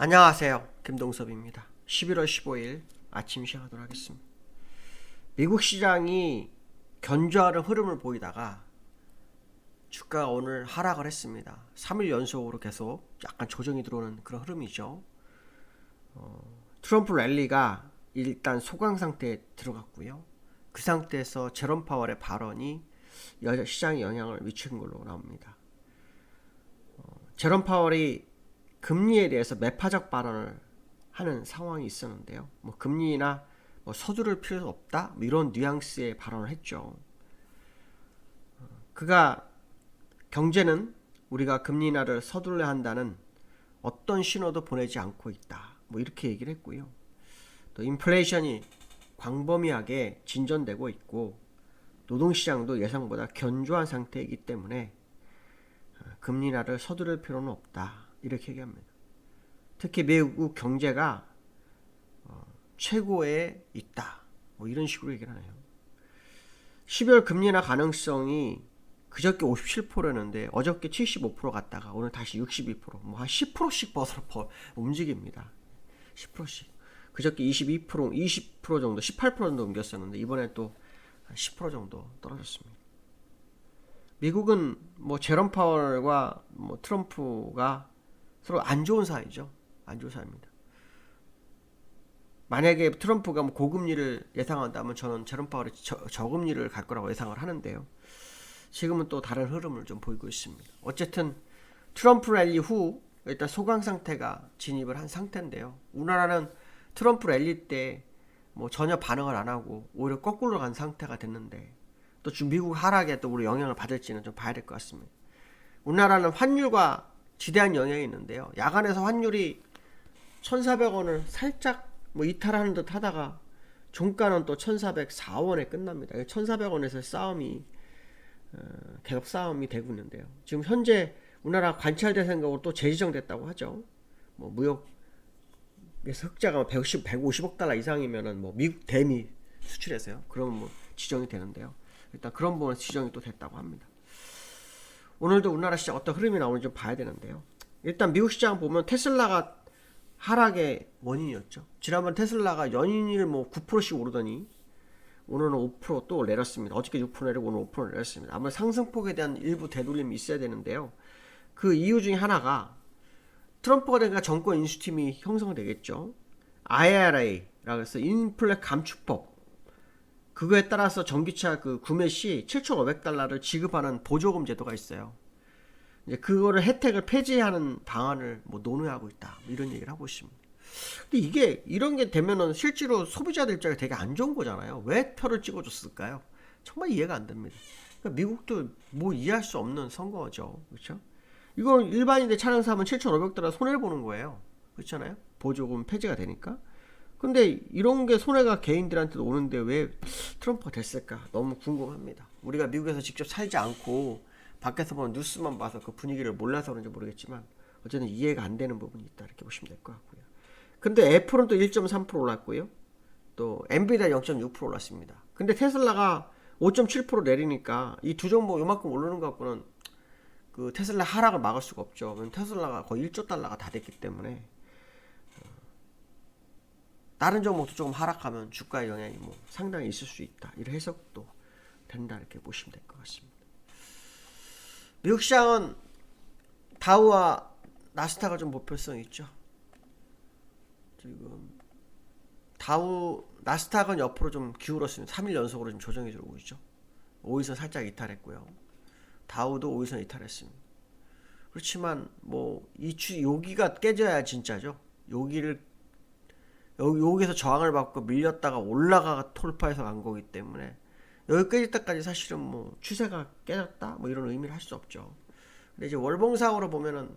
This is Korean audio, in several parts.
안녕하세요. 김동섭입니다. 11월 15일 아침 시작하도록 하겠습니다. 미국 시장이 견조하는 흐름을 보이다가 주가가 오늘 하락을 했습니다. 3일 연속으로 계속 약간 조정이 들어오는 그런 흐름이죠. 어, 트럼프 랠리가 일단 소강 상태에 들어갔고요. 그 상태에서 제롬 파월의 발언이 여- 시장에 영향을 미친 걸로 나옵니다. 어, 제롬 파월이 금리에 대해서 매파적 발언을 하는 상황이 있었는데요. 뭐 금리나 뭐 서두를 필요 없다 뭐 이런 뉘앙스의 발언을 했죠. 어, 그가 경제는 우리가 금리 인하를 서둘러야 한다는 어떤 신호도 보내지 않고 있다. 뭐 이렇게 얘기를 했고요. 또 인플레이션이 광범위하게 진전되고 있고 노동시장도 예상보다 견조한 상태이기 때문에 어, 금리 인하를 서두를 필요는 없다. 이렇게 얘기합니다. 특히 미국 경제가 어, 최고에 있다. 뭐 이런 식으로 얘기를 하네요. 12월 금리 인하 가능성이 그저께 57%였는데 어저께 75% 갔다가 오늘 다시 62%, 뭐 한 10%씩 벗어 퍼- 움직입니다. 10%씩. 그저께 22%, 20% 정도, 18% 정도 옮겼었는데 이번에 또 한 10% 정도 떨어졌습니다. 미국은 뭐 제롬 파월과 뭐 트럼프가 서로 안 좋은 사이죠. 안 좋은 사이입니다. 만약에 트럼프가 뭐 고금리를 예상한다면 저는 제롬 파월이 저, 저금리를 갈 거라고 예상을 하는데요. 지금은 또 다른 흐름을 좀 보이고 있습니다. 어쨌든 트럼프 랠리 후 일단 소강 상태가 진입을 한 상태인데요. 우리나라는 트럼프 랠리 때 뭐 전혀 반응을 안 하고 오히려 거꾸로 간 상태가 됐는데 또 미국 하락에 또 우리 영향을 받을지는 좀 봐야 될 것 같습니다. 우리나라는 환율과 지대한 영향이 있는데요. 야간에서 환율이 1,400원을 살짝 뭐 이탈하는 듯 하다가 종가는 또 1,404원에 끝납니다. 1,400원에서 싸움이 어, 계속 싸움이 되고 있는데요. 지금 현재 우리나라 관찰 대상으로 또 재지정됐다고 하죠. 뭐 무역 그래서 흑자가 150, 150억 달러 이상이면은 뭐 미국 대미 수출해서요. 그러면 뭐 지정이 되는데요. 일단 그런 부분 지정이 또 됐다고 합니다. 오늘도 우리나라 시장 어떤 흐름이 나오는지 좀 봐야 되는데요. 일단 미국 시장 보면 테슬라가 하락의 원인이었죠. 지난번 테슬라가 연일 뭐 9%씩 오르더니 오늘은 5%또 내렸습니다. 어저께 6% 내리고 오늘 5% 내렸습니다. 아마 상승폭에 대한 일부 되돌림이 있어야 되는데요. 그 이유 중에 하나가 트럼프가 되니까 정권 인수팀이 형성되겠죠. IRA라고 해서 인플레 감축법. 그거에 따라서 전기차 그 구매 시 7,500달러를 지급하는 보조금 제도가 있어요. 이제 그거를 혜택을 폐지하는 방안을 뭐 논의하고 있다. 뭐 이런 얘기를 하고 있습니다. 근데 이게 이런 게 되면은 실제로 소비자들 입장에 되게 안 좋은 거잖아요. 왜 표를 찍어줬을까요? 정말 이해가 안 됩니다. 그러니까 미국도 뭐 이해할 수 없는 선거죠. 그렇죠? 이거 일반인들 차량 사면 7,500달러 손해를 보는 거예요. 그렇잖아요? 보조금 폐지가 되니까. 근데 이런 게 손해가 개인들한테도 오는데 왜 트럼프가 됐을까? 너무 궁금합니다. 우리가 미국에서 직접 살지 않고 밖에서 보는 뉴스만 봐서 그 분위기를 몰라서 그런지 모르겠지만 어쨌든 이해가 안 되는 부분이 있다 이렇게 보시면 될 것 같고요. 근데 애플은 또 1.3% 올랐고요. 또 엔비디아 0.6% 올랐습니다. 근데 테슬라가 5.7% 내리니까 이 두 종목 요만큼 오르는 것 갖고는 그 테슬라 하락을 막을 수가 없죠. 왜냐면 테슬라가 거의 1조 달러가 다 됐기 때문에 어, 다른 종목도 조금 하락하면 주가에 영향이 뭐 상당히 있을 수 있다. 이런 해석도 된다 이렇게 보시면 될 것 같습니다. 미국 시장은 다우와 나스닥은 좀 목표성이 있죠. 지금 다우 나스닥은 옆으로 좀 기울었습니다. 3일 연속으로 좀 조정이 들어오고 있죠. 5일선 살짝 이탈했고요. 다우도 5일선 이탈했습니다. 그렇지만 뭐이 여기가 깨져야 진짜죠. 여기를 여기 여기서 저항을 받고 밀렸다가 올라가 돌파해서 간 거기 때문에 여기 깨질 때까지 사실은 뭐 추세가 깨졌다 뭐 이런 의미를 할 수 없죠. 근데 이제 월봉상으로 보면은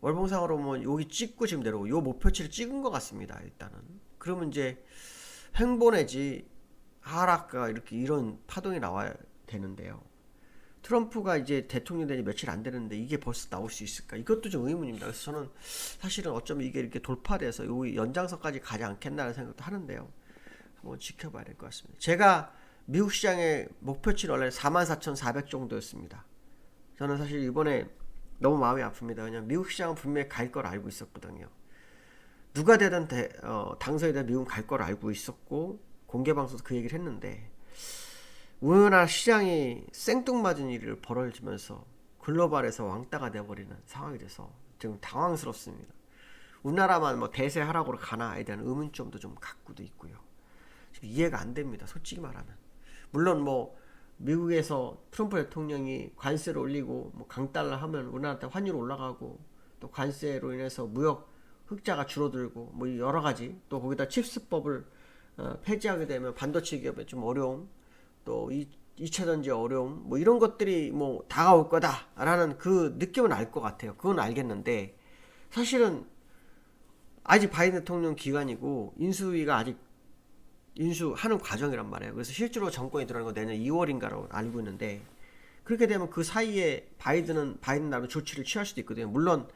월봉상으로 뭐 여기 찍고 지금 내려오고 요 목표치를 찍은 것 같습니다. 일단은 그러면 이제 횡보 내지 하락가 이렇게 이런 파동이 나와야 되는데요. 트럼프가 이제 대통령 된지 며칠 안 되는데 이게 벌써 나올 수 있을까? 이것도 좀 의문입니다. 그래서 저는 사실은 어쩌면 이게 이렇게 돌파돼서 요 연장선까지 가지 않겠나라는 생각도 하는데요. 한번 지켜봐야 될 것 같습니다. 제가 미국 시장의 목표치는 원래 44,400 정도였습니다. 저는 사실 이번에 너무 마음이 아픕니다. 왜냐면 미국 시장은 분명히 갈 걸 알고 있었거든요. 누가 되든 대, 어, 당선이 되면 미국 갈걸 알고 있었고 공개 방송도 그 얘기를 했는데 우리나라 시장이 생뚱맞은 일을 벌어지면서 글로벌에서 왕따가 돼버리는 상황이 돼서 지금 당황스럽습니다. 우리나라만 뭐 대세 하락으로 가나에 대한 의문점도 좀 갖고도 있고요. 이해가 안 됩니다. 솔직히 말하면. 물론 뭐 미국에서 트럼프 대통령이 관세를 올리고 뭐 강달러 하면 우리나라한테 환율 올라가고 또 관세로 인해서 무역 흑자가 줄어들고 뭐 여러 가지 또 거기다 칩스법을 어, 폐지하게 되면 반도체 기업에 좀 어려움 또 이, 2차 전지 어려움 뭐 이런 것들이 뭐 다가올 거다라는 그 느낌은 알 것 같아요. 그건 알겠는데 사실은 아직 바이든 대통령 기간이고 인수위가 아직 인수하는 과정이란 말이에요. 그래서 실제로 정권이 들어가는 건 내년 2월인가로 알고 있는데 그렇게 되면 그 사이에 바이든은 바이든 나름 조치를 취할 수도 있거든요. 물론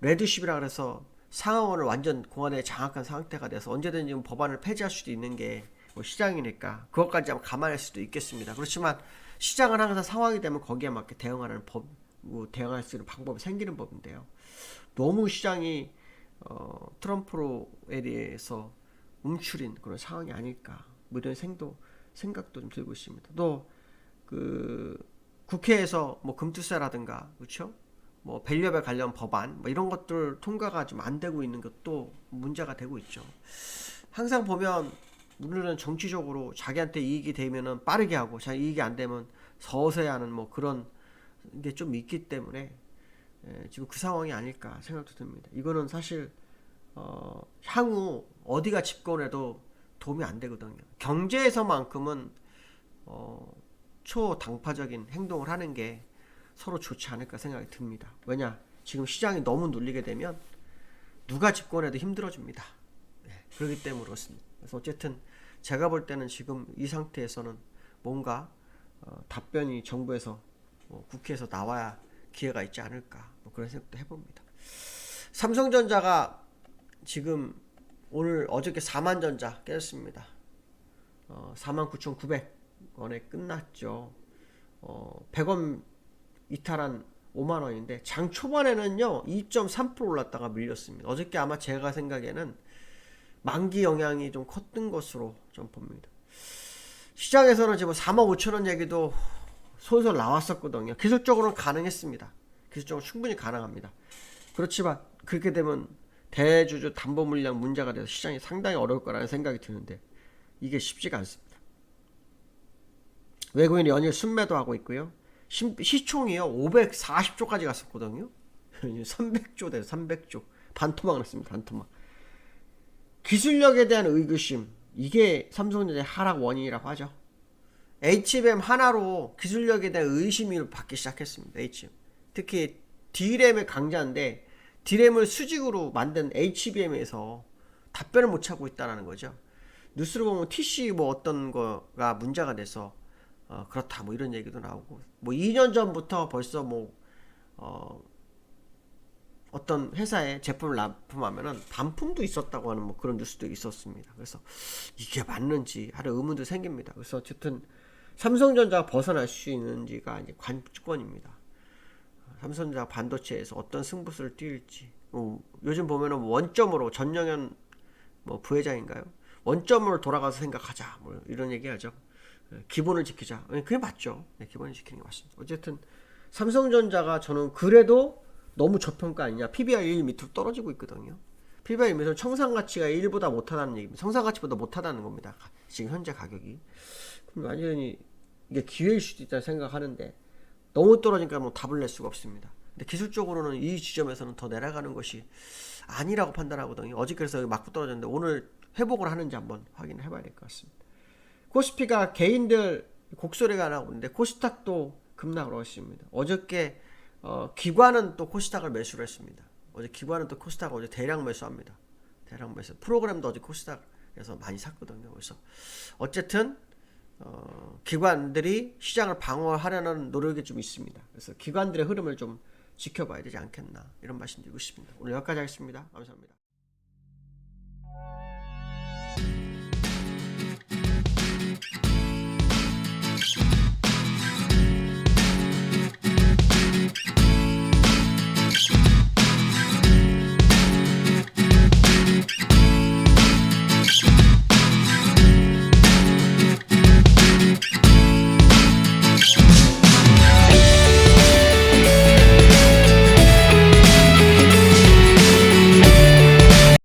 레드십이라 그래서 상하원을 완전 공안에 장악한 상태가 돼서 언제든지 법안을 폐지할 수도 있는 게 뭐 시장이니까 그것까지 한번 감안할 수도 있겠습니다. 그렇지만 시장은 항상 상황이 되면 거기에 맞게 대응하는 법, 뭐 대응할 수 있는 방법이 생기는 법인데요. 너무 시장이 어, 트럼프로에 대해서 움츠린 그런 상황이 아닐까 뭐 이런 생도 생각도 좀 들고 있습니다. 또 그 국회에서 뭐 금투세라든가 그렇죠? 뭐 밸류업에 관련 법안 뭐 이런 것들 통과가 좀 안 되고 있는 것도 문제가 되고 있죠. 항상 보면 우리는 정치적으로 자기한테 이익이 되면은 빠르게 하고 자기 이익이 안 되면 서서히 하는 뭐 그런 게 좀 있기 때문에 예, 지금 그 상황이 아닐까 생각도 듭니다. 이거는 사실 어, 향후 어디가 집권해도 도움이 안 되거든요. 경제에서만큼은 어, 초당파적인 행동을 하는 게 서로 좋지 않을까 생각이 듭니다. 왜냐? 지금 시장이 너무 눌리게 되면 누가 집권해도 힘들어집니다. 네, 그렇기 때문에 그렇습니다. 그래서 어쨌든 제가 볼 때는 지금 이 상태에서는 뭔가 어, 답변이 정부에서 뭐 국회에서 나와야 기회가 있지 않을까 뭐 그런 생각도 해봅니다. 삼성전자가 지금 오늘 어저께 4만 전자 깨졌습니다. 어, 49,900원에 끝났죠. 어, 100원 이탈한 5만 원인데 장 초반에는요 2.3% 올랐다가 밀렸습니다. 어저께 아마 제가 생각에는 만기 영향이 좀 컸던 것으로 좀 봅니다. 시장에서는 지금 4만 5천 원 얘기도 솔솔 나왔었거든요. 기술적으로는 가능했습니다. 기술적으로 충분히 가능합니다. 그렇지만 그렇게 되면 대주주 담보 물량 문제가 돼서 시장이 상당히 어려울 거라는 생각이 드는데 이게 쉽지가 않습니다. 외국인이 연일 순매도 하고 있고요. 시, 시총이요 540조까지 갔었거든요. 300조 돼 300조 반토막 났습니다. 반토막. 기술력에 대한 의구심 이게 삼성전자의 하락 원인이라고 하죠. HBM 하나로 기술력에 대한 의심이 받기 시작했습니다. HBM. 특히 D램의 강자인데 D램을 수직으로 만든 HBM에서 답변을 못 찾고 있다는 거죠. 뉴스를 보면 TC 뭐 어떤 거가 문제가 돼서 어, 그렇다 뭐 이런 얘기도 나오고 뭐 2년 전부터 벌써 뭐 어, 어떤 회사에 제품을 납품하면은 반품도 있었다고 하는 뭐 그런 뉴스도 있었습니다. 그래서 이게 맞는지 하는 의문도 생깁니다. 그래서 어쨌든 삼성전자가 벗어날 수 있는지가 이제 관건입니다. 삼성전자 반도체에서 어떤 승부수를 띄울지. 어, 요즘 보면은 원점으로 전영현 뭐 부회장인가요? 원점으로 돌아가서 생각하자. 뭐 이런 얘기하죠. 예, 기본을 지키자. 예, 그게 맞죠. 네, 기본을 지키는 게 맞습니다. 어쨌든 삼성전자가 저는 그래도 너무 저평가 아니냐. PBR 1 밑으로 떨어지고 있거든요. PBR 1 밑으로 청산 가치가 1보다 못하다는 얘기입니다. 청산 가치보다 못하다는 겁니다. 지금 현재 가격이. 그럼 완전히 이게 기회일 수도 있다 생각하는데 너무 떨어지니까 뭐 답을 낼 수가 없습니다. 근데 기술적으로는 이 지점에서는 더 내려가는 것이 아니라고 판단하거든요. 어저께 그래서 여기 맞고 떨어졌는데 오늘 회복을 하는지 한번 확인해 봐야 될 것 같습니다. 코스피가 개인들 곡소리가 나고 있는데 코스닥도 급락을 했습니다. 어저께 어, 기관은 또 코스닥을 매수를 했습니다. 어제 기관은 또 코스닥 어제 대량 매수합니다. 대량 매수. 프로그램도 어제 코스닥에서 많이 샀거든요. 그래서 어쨌든 어, 기관들이 시장을 방어하려는 노력이 좀 있습니다. 그래서 기관들의 흐름을 좀 지켜봐야 되지 않겠나 이런 말씀드리고 싶습니다. 오늘 여기까지 하겠습니다. 감사합니다.